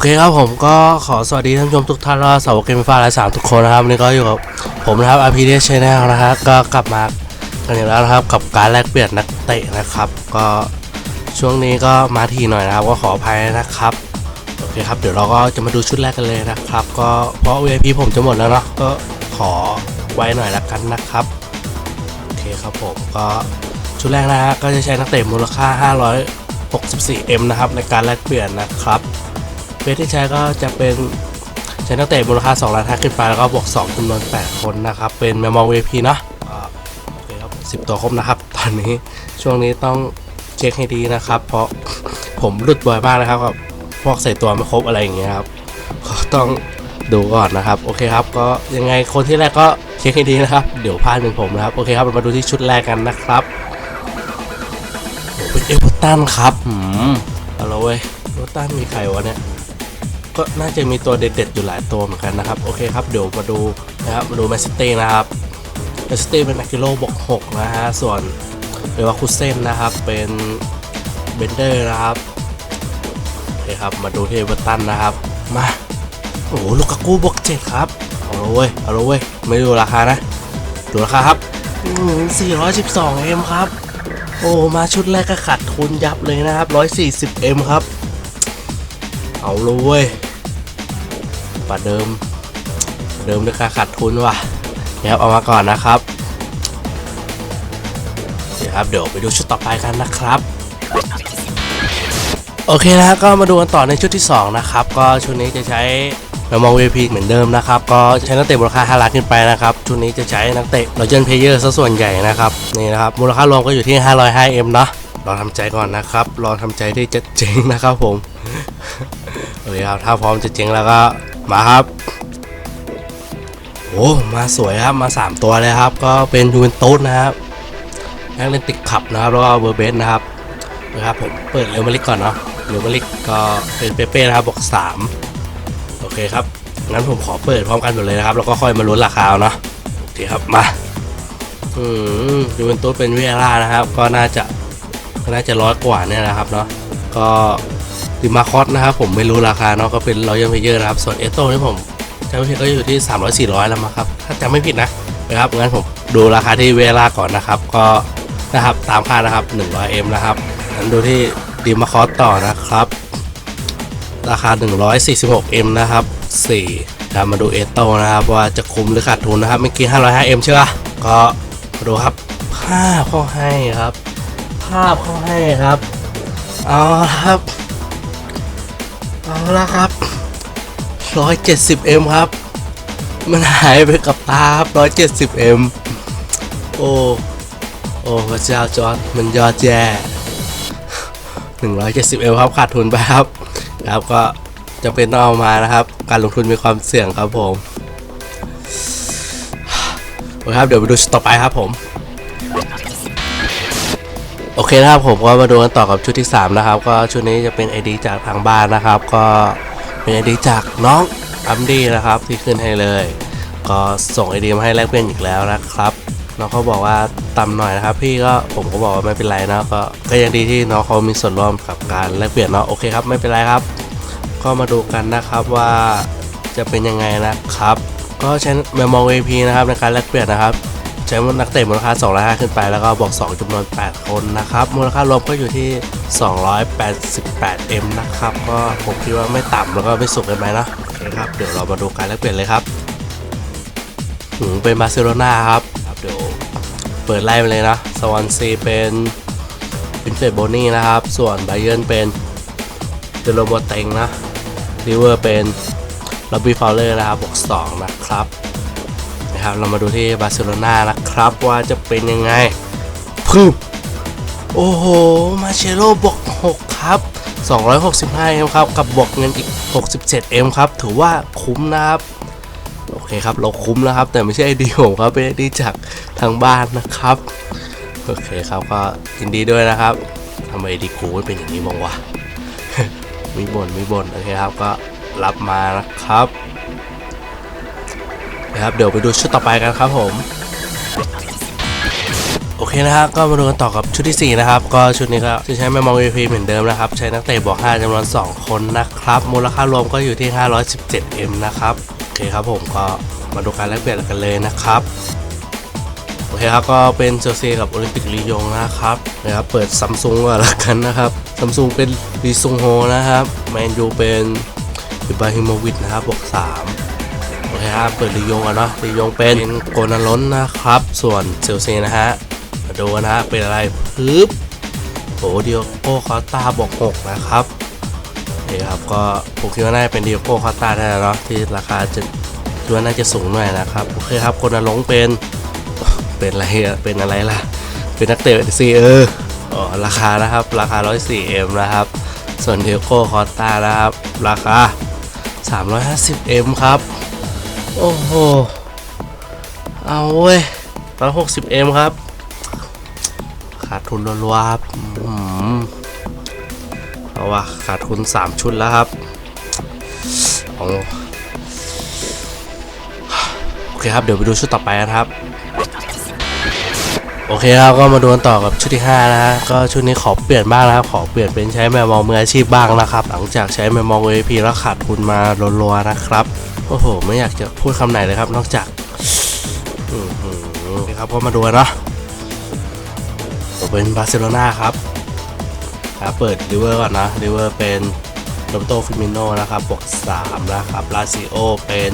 โอเคครับผมก็ขอสวัสดีท่านผู้ชมทุกท่านและสาวเกมฟ้าและสามทุกคนนะครับวันนี้ก็อยู่กับผมนะครับ RPD Channel นะฮะก็กลับมากันอีกแล้วนะครับกับการแลกเปลี่ยนนักเตะนะครับ ก็ช่วงนี้ก็มาทีหน่อยนะครับก็ขออภัยนะครับโอเคครับเดี๋ยวเราก็จะมาดูชุดแรกกันเลยนะครับ ก็เพราะ VIP ผมจะหมดแล้วเนาะก็ขอไว้หน่อยละกันนะครับโอเคครับผมก็ชุดแรกนะฮะก็จะใช้นักเตะมูลค่า 564M นะครับในการแลกเปลี่ยนนะครับ เบสที่ใช้ก็จะเป็นใช้นักเตะมูลค่า2ล้านห้าขึ้นไปแล้วก็บวก2จำนวน 8 คนนะครับ เป็นแมมมอง VP เนาะอ่าโอเคครับ10ตัวครบนะครับ ตอนนี้ช่วงนี้ต้องเช็คให้ดีนะครับ เพราะผมหลุดบ่อยมากนะครับกับพวกใส่ตัวไม่ครบอะไรอย่างเงี้ยครับก็ต้องดูก่อนนะครับ โอเคครับ ก็ยังไงคนที่แรกก็เช็คให้ดีนะครับ เดี๋ยวพลาดเป็นผมนะครับ โอเคครับเรามาดูที่ชุดแรกกันนะครับเป็นเอเวอร์ตันครับหืมเอาละเว้ยเอเวอร์ตันมีใครวะเนี่ย ก็น่าจะมีตัวเด็ดๆอยู่หลายตัวเหมือนกันนะครับ โอเคครับ เดี๋ยวมาดูนะครับ มาดูแมนซิตี้นะครับแมนซิตี้เป็นอากิโลบวก6นะฮะ ส่วนเรวาคุเซนนะครับ เป็นเบนเดอร์นะครับโอเคครับ มาดูที่เอเวอร์ตันนะครับ มา โอ้โหลูกากูบวก7ครับ เอาละเว้ย เอาละเว้ย ไม่ดูราคานะ ดูราคาครับอืม412 m ครับ โอ้ มาชุดแรกก็ขาดทุนยับเลยนะครับ 140 m ครับ เอาเลย เว้ยป่าเดิม เดิมด้วยการขาดทุนว่ะนะครับเอามาก่อนนะครับเดี๋ยวครับเดี๋ยวไปดูชุดต่อไปกันนะครับ โอเคนะก็มาดูกันต่อในชุดที่ 2 นะครับ ก็ชุดนี้จะใช้แมมอง VP เหมือนเดิมนะครับ ก็ใช้นักเตะมูลค่า5ล้านขึ้นไปนะครับ ชุดนี้จะใช้นักเตะ r o เ a l Player ซะส่วนใหญ่นะครับ นี่นะครับ มูลค่ารวมก็อยู่ที่ 505M เนาะรอทำใจก่อนนะครับรอทำใจที่จะเจ๊งนะครับผม โอเคครับ ถ้าพร้อมจะเจ๊งแล้วก็ มาครับ โอ้ มาสวยครับ มา 3 ตัวเลยครับ ก็เป็นยูเวนตุสนะครับแอตเลนติกขับนะครับ แล้วก็เบอร์เบสนะครับนะครับผม เปิดเรอัลมาดริดก่อนเนาะเรอัลมาดริดก็เป็นเปเป้นะครับบวก3โอเคครับ งั้นผมขอเปิดพร้อมกันหมดเลยนะครับ แล้วก็ค่อยมาลุ้นราคาเอาเนาะโอเคครับ มาอืมยูเวนตุสเป็นเวล่านะครับ ก็น่าจะ น่าจะร้อยกว่าเนี่ยนะครับเนาะ ก็ ดิมาคอสนะครับผมไม่รู้ราคาเนาะก็เป็นรอยัลเพเยอร์นะครับ ส่วนเอโต้นี่ผมจำไม่ผิดก็อยู่ที่ 300 400 แล้วมั้งครับ ถ้าจำไม่ผิดนะนะครับงั้นผมดูราคาที่เวลาก่อนนะครับ ก็นะครับตามค่านะครับ 100M นะครับงั้นดูที่ดิมาคอสต่อนะครับ ราคา 146M นะครับ4ครับมาดูเอโต้นะครับ ว่าจะคุ้มหรือขาดทุนนะครับเมื่อกี้ 505M ใช่ปะก็มาดูครับภาพเข้าให้ครับ ภาพเข้าให้ครับเอาครับ เอาละครับ 170M ครับ มันหายไปกับตาครับ 170M โอ้ โอ้พระเจ้าจอร์ดมันยอดแย่ 170M ครับ ขาดทุนไปครับ ครับก็จะเป็นต้องเอามานะครับ การลงทุนมีความเสี่ยงครับผม โอเคครับ เดี๋ยวไปดูต่อไปครับผม โอเคนะครับผมก็มาดูกันต่อกับชุดที่ 3 นะครับ ก็ชุดนี้จะเป็น ID จากทางบ้านนะครับ ก็เป็น ID จากน้องอัมดี้นะครับที่ขึ้นให้เลย ก็ส่ง ID มาให้แลกเปลี่ยนอีกแล้วนะครับน้องเขาบอกว่าต่ำหน่อยนะครับ พี่ก็ผมก็บอกว่าไม่เป็นไรนะก็ก็ยังดีที่น้องเขามีส่วนร่วมกับการแลกเปลี่ยนเนาะโอเคครับไม่เป็นไรครับ ก็มาดูกันนะครับว่าจะเป็นยังไงนะครับ ก็ใช้แมมมอง VP นะครับในการแลกเปลี่ยนนะครับ ใช้นักเตะมูลค่า2 5ขึ้นไป แล้วก็บวก 2จำนวน 8 คนนะครับ มูลค่ารวมก็อยู่ที่ 288M นะครับ ก็ผมคิดว่าไม่ต่ำแล้วก็ไม่สูงเกินไปนะโอเคครับ เดี๋ยวเรามาดูการแลกเปลี่ยนเลยครับอืมเป็นบาร์เซโลนาครับครับ เดี๋ยวเปิดไล่ไปเลยนะ สวอนซีเป็นวินเฟรดโบนี่นะครับ ส่วนไบเยนเป็นเดโรโบเตงนะริเวอร์เป็นล็อบบี้ฟาวเลอร์นะครับบวก2นะครับนะครับ เรามาดูที่บาร์เซโลนานะ ครับว่าจะเป็นยังไงพึ่มโอ้โห มาเชโรบวก6ครับ 265M ครับ กับบวกเงินอีก 67M ครับ ถือว่าคุ้มนะครับ โอเคครับ เราคุ้มแล้วครับ แต่ไม่ใช่ไอดีผมครับ เป็นไอดีจากทางบ้านนะครับ โอเคครับก็ยินดีด้วยนะครับทำไมไอดีกูเป็นอย่างนี้บ้างวะมีบน่นมีบ่นโอเคครับก็รับมานะครับนะครับ เดี๋ยวไปดูชุดต่อไปกันครับผม โอเคเคนะฮะก็มาดูกันต่อกับชุดที่ 4 นะครับ ก็ชุดนี้ก็จะใช้แมมมอง VP เหมือนเดิมนะครับ ใช้นักเตะบวก5จำนวน 2 คนนะครับ มูลค่ารวมก็อยู่ที่ 517M นะครับ โอเคครับผมก็มาดูการแลกเปลี่ยนกันเลยนะครับโอเคครับก็เป็นเชลซีกับโอลิมปิกลียงนะครับนะครับเปิดซัมซุงก่อนละกันนะครับซัมซุงเป็นลีซุงโฮนะครับแมนยูเป็นอิบราฮิโมวิชนะครับบวก3โอเคครับเปิดลียงก่อนเนาะลียงเป็นโกนาล้นนะครับ ส่วนเชลซีนะฮะ ดูนะฮะเป็นอะไรปึ๊บโหเดียโก้คอตาบวก6นะครับโอเครับก็ผมคิดว่าน่าจะเป็นเดียโก้คอตาได้แล้วเนาะที่ราคาจะคิดว่าน่าจะสูงหน่อยนะครับโอเคครับโกนาล้งเป็นเป็นอะไรเป็นอะไรล่ะ เป็นนักเตะซีเอออ๋อราคานะครับ ราคา 104M นะครับ ส่วนเทโก้คอสตานะครับ ราคา 350M ครับ โอ้โห เอาเว้ย 160M ครับ ขาดทุนรัวๆครับอืมเอาว่ะขาดทุน 3 ชุดแล้วครับเอโอเคครับเดี๋ยวไปดูชุดต่อไปนะครับ โอเคครับก็มาดูกันต่อกับชุดที่ 5 นะฮะก็ชุดนี้ขอเปลี่ยนบ้างนะครับ ขอเปลี่ยนเป็นใช้แมวมองมืออาชีพบ้างนะครับ หลังจากใช้แมวมอง VP แล้วขาดทุนมารัวๆนะครับโอ้โห ไม่อยากจะพูดคำไหนเลยครับ นอกจากอือครับก็มาดูนเนาะ ผมเป็นบาร์เซโลนาครับครับเปิดริเวอร์ก่อนนะริเวอร์เป็นโรบโตฟิมิโนนะครับบวก3นะครับลาซิโอเป็น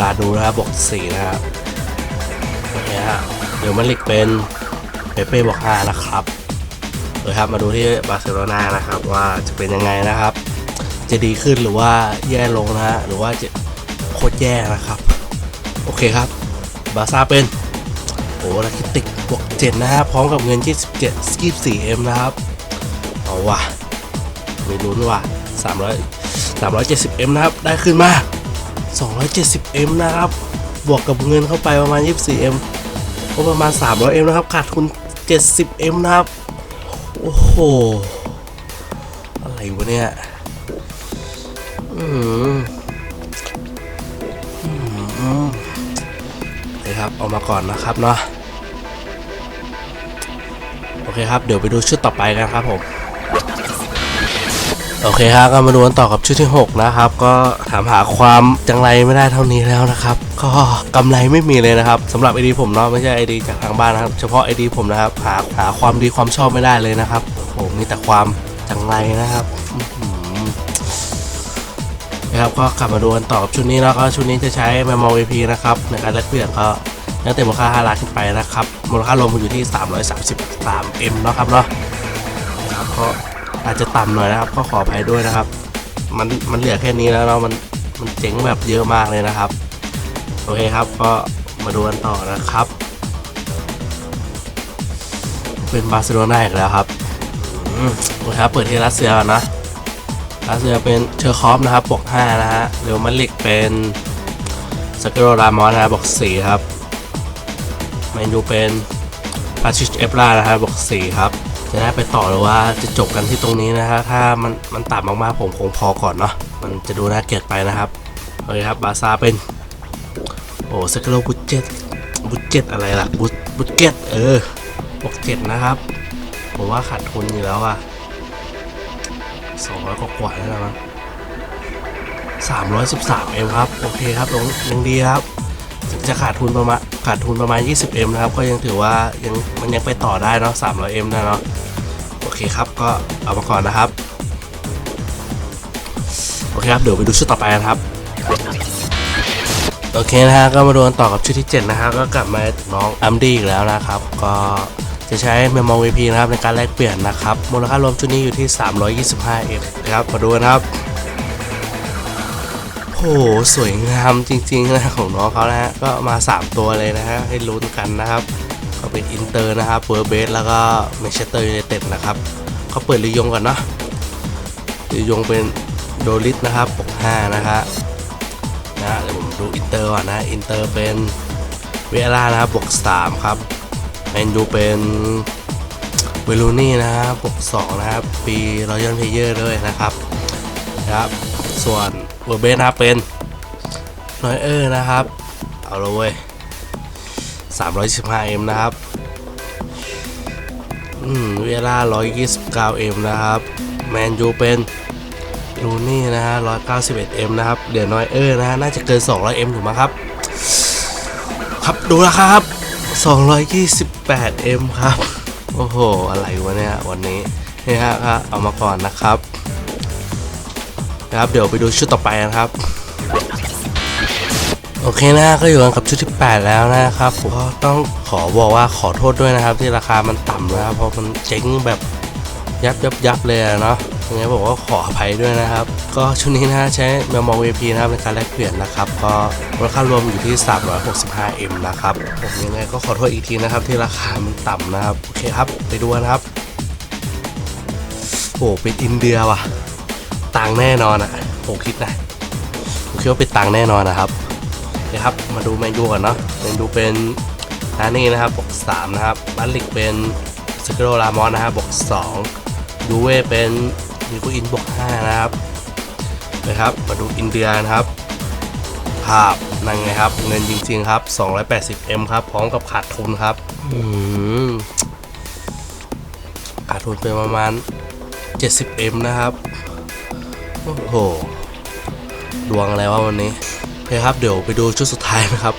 ลาดูนะครับบวก4นะครับโอเคฮะเดี๋ยวมันลิกเป็นเปเป้บอก5นะครับเลยครับมาดูที่บาร์เซโลนานะครับว่าจะเป็นยังไงนะครับ จะดีขึ้นหรือว่าแย่ลงนะฮะหรือว่าจะโคตรแย่นะครับ โอเคครับ บาร์ซ่าเป็น ลักคิติกบวก7นะฮะพร้อมกับเงิน 27 24M นะครับ เอาว่ะมีลุ้นว่ะ300 370M นะครับ ได้ขึ้นมา 270M นะครับ บวกกับเงินเข้าไปประมาณ 24M ก็ประมาณ 300M นะครับ ขาดทุน 70M นะครับ โอ้โห อะไรวะเนี่ย อืม เลยครับเอามาก่อนนะครับเนาะโอเคครับเดี๋ยวไปดูชุดต่อไปกันครับผมโอเคครับก็มาดูกันต่อกับชุดที่ 6 นะครับ ก็ถามหาความจังไรไม่ได้เท่านี้แล้วนะครับ ก็กำไรไม่มีเลยนะครับสำหรับไอดีผมเนาะไม่ใช่ไอดีจากทางบ้านนะครับ เฉพาะไอดีผมนะครับหาหาความดีความชอบไม่ได้เลยนะครับโอ้โหมีแต่ความจังไรนะครับ นะครับก็กลับมาดูกันต่อชุดนี้แล้วก็ชุดนี้จะใช้แมมโมอ VP นะครับในการแลกเปลี่ยนก็นักเตะมูลค่า5ล้านขึ้นไปนะครับมูลค่ารวมอยู่ที่ 333M เนาะครับเนาะนะครับก็อาจจะต่ำหน่อยนะครับก็ขออภัยด้วยนะครับ มันมันเหลือแค่นี้แล้วเนาะมันมันเจ๋งแบบเยอะมากเลยนะครับ โอเคครับก็มาดูกันต่อนะครับ เป็นบาร์เซโลนาอีกแล้วครับอืมโอเคครับเปิดที่รัสเซียก่อนนะ รัสเซียเป็นเชอร์คอฟนะครับบวก5นะฮะเรอัลมาดริดเป็นสเกโรรามอสนะครับบวก4ครับแมนยูเป็นพาชิชเอฟรานะครับบวก4ครับจะได้ไปต่อหรือว่าจะจบกันที่ตรงนี้นะฮะถ้ามันมันต่ำมากๆผมคงพอก่อนเนาะมันจะดูน่าเกลียดไปนะครับโอเคครับบาซาเป็นโอ้สเกโรบุตเจตบุตเจตอะไรล่ะบุบุตเกตเออบวกเจ็ดนะครับผมว่าขาดทุนอยู่แล้วอะ สองร้อยกว่าๆแล้วนะมั้งสามร้อยสิบสามเอ็มครับ โอเคครับลงยังดีครับจะขาดทุนประมาณขาดทุนประมาณ 20M นะครับ ก็ยังถือว่ายังมันยังไปต่อได้เนาะ 300M นะเนาะ โอเคครับ ก็เอามาก่อนนะครับ โอเคครับ เดี๋ยวไปดูชุดต่อไปนะครับ โอเคนะฮะ ก็มาดูกันต่อกับชุดที่ 7 นะครับก็กลับมาน้องอัมดี้อีกแล้วนะครับ ก็ จะใช้เมมโม VP นะครับในการแลกเปลี่ยนนะครับ มูลค่ารวมชุดนี้อยู่ที่ 325M นะครับมาดูกันครับโอ้โหสวยงามจริงๆนะของน้องเขานะฮะก็มา 3 ตัวเลยนะฮะให้ลุ้นกันนะครับ ก็เป็นอินเตอร์นะครับเวอร์เบสแล้วก็แมนเชสเตอร์ยูไนเต็ดนะครับเขาเปิดลียงก่อนเนาะลียงเป็นโดลิสนะครับปก5นะฮะนะฮะเดี๋ยวผมดูอินเตอร์ก่อนนะอินเตอร์เป็นเวล่านะครับบวก3ครับ แมนยูเป็นเวลูนี่นะครับบวก2นะครับ ปีรอยัลเพเยอร์ด้วยนะครับนะครับ ส่วนเวอร์เบสนะครับเป็นนอยเออร์นะครับ เอาละเว้ย 315M นะครับ อืม เวลา 129M นะครับ แมนยูเป็นลูนี่นะฮะ 191M นะครับ เดี๋ยวนอยเออร์นะฮะ น่าจะเกิน 200M ถูกไหมครับ ครับ ดูราคาครับ 228M ครับ โอ้โห อะไรวะเนี่ย วันนี้นี่ฮะครับเอามาก่อนนะครับ นะครับ เดี๋ยวไปดูชุดต่อไปนะครับ โอเคนะก็อยู่กันกับชุดที่ 8 แล้วนะครับผมก็ต้องขอบอกว่าขอโทษด้วยนะครับ ที่ราคามันต่ำนะครับ เพราะมันเจ๊งแบบยับยับยับเลยเนาะ ยังไงบอกว่าขออภัยด้วยนะครับ ก็ชุดนี้นะใช้แมวมอง VP นะครับในการแลกเปลี่ยนนะครับ ก็มูลค่ารวมอยู่ที่ 365M นะครับผมยังไงก็ขอโทษอีกทีนะครับที่ราคามันต่ำนะครับ โอเคครับ ไปดูกันครับ โอ้เป็นอินเดียว่ะตังค์แน่นอนอะผมคิดนะผมคิดว่าเป็นตังค์แน่นอนนะครับนะครับมาดูแมนยูก่อนเนาะแมนยูเป็นนานี่นะครับบวก3นะครับบัลลิกเป็นสเกโรลามอนนะครับบวก2ดูเว่เป็น นิโคอินบวก5นะครับนะครับ มาดูอินเดียนะครับ ภาพนั่งไงครับ เงินจริงๆครับ 280M ครับ พร้อมกับขาดทุนครับขาดทุนไปประมาณ 70M นะครับ โอ้โห ดวงอะไรวะวันนี้โอเคครับ เดี๋ยวไปดูชุดสุดท้ายนะครับ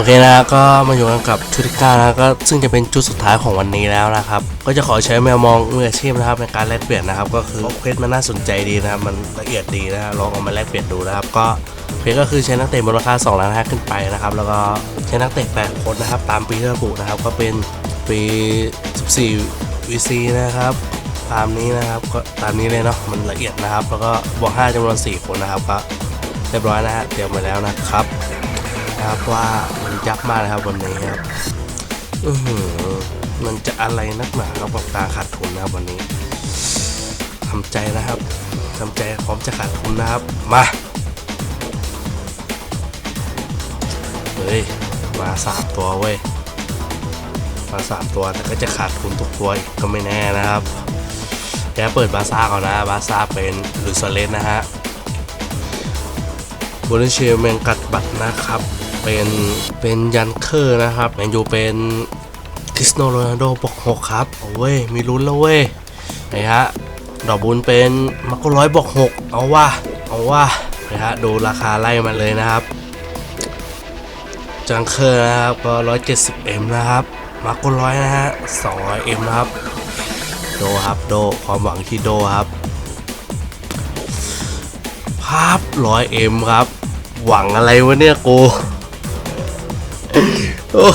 อเคนะก็มาอยู่กันกับชุดที่เก้านะก็ซึ่งจะเป็นชุดสุดท้ายของวันนี้แล้วนะครับ ก็จะขอใช้แมวมองมืออาชีพนะครับในการแลกเปลี่ยนนะครับ ก็คือเควสมันน่าสนใจดีนะครับมันละเอียดดีนะลองเอามาแลกเปลี่ยนดูนะครับ ก็เควสก็คือใช้นักเตะมูลค่า2ล้านห้าขึ้นไปนะครับ แล้วก็ใช้นักเตะ8คนนะครับ ตามปีที่ระบุนะครับ ก็เป็นปี 14 VC นะครับตามนี้นะครับก็ตามนี้เลยเนาะมันละเอียดนะครับ แล้วก็บวก5จำนวน 4 คนนะครับก็เรียบร้อยนะฮะเตรียมมาแล้วนะครับ นะครับว่ามันยับมากนะครับวันนี้ครับอือหือมันจะอะไรนักหนาครับกับการขาดทุนนะครับวันนี้ทำใจนะครับทำใจพร้อมจะขาดทุนนะครับ มาเฮ้ยมาสามตัวเว้ยมาสามตัวแต่ก็จะขาดทุนทุกตัวอีกก็ไม่แน่นะครับแกเปิดบาซ่าก่อนนะบาซ่าเป็นลุยสเลสนะฮะบริเชียเมงกัดบัตรนะครับ เป็นเป็นยันเคอร์นะครับแมนยูเป็นคริสโนโรนัลโดบวกหกครับโอ้ยมีลุ้นแล้วเว้ยไหนฮะดอกบุญเป็นมาโกร้อยบวกหกเอาว่าเอาว่านะฮะดูราคาไล่มาเลยนะครับ จังเคอร์นะครับก็ 170M นะครับมาโกร้อยนะฮะ 200M นะครับโดครับโดความหวังที่โดครับภาพร้อยเอ็มครับ หวังอะไรวะเนี่ยกู โอ้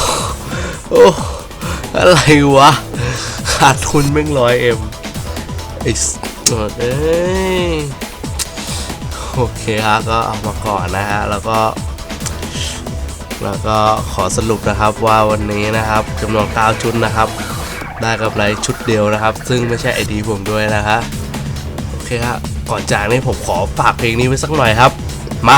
โอ้อะไรวะ ขาดทุนแม่งร้อยเอ็มไอ้สเอ้ยโอเคครับก็เอามาก่อนนะฮะ แล้วก็ แล้วก็ขอสรุปนะครับว่าวันนี้นะครับจำนวน9ชุดนะครับ ได้กำไรชุดเดียวนะครับ ซึ่งไม่ใช่ไอดีผมด้วยนะฮะโอเคครับก่อนจากนี้ผมขอฝากเพลงนี้ไว้สักหน่อยครับ มา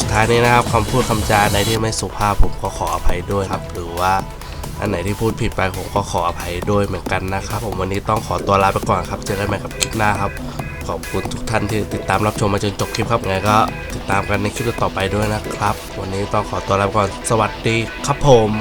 สุดท้ายนี้นะครับคำพูดคำจาในที่ไม่สุภาพผมก็ขออภัยด้วยครับ หรือว่าอันไหนที่พูดผิดไปผมก็ขออภัยด้วยเหมือนกันนะครับ ผมวันนี้ต้องขอตัวลาไปก่อนครับ เจอกันใหม่กับคลิปหน้าครับ ขอบคุณทุกท่านที่ติดตามรับชมมาจนจบคลิปครับไงก็ติดตามกันในคลิปต่อไปด้วยนะครับ วันนี้ต้องขอตัวลาไปก่อนสวัสดีครับผม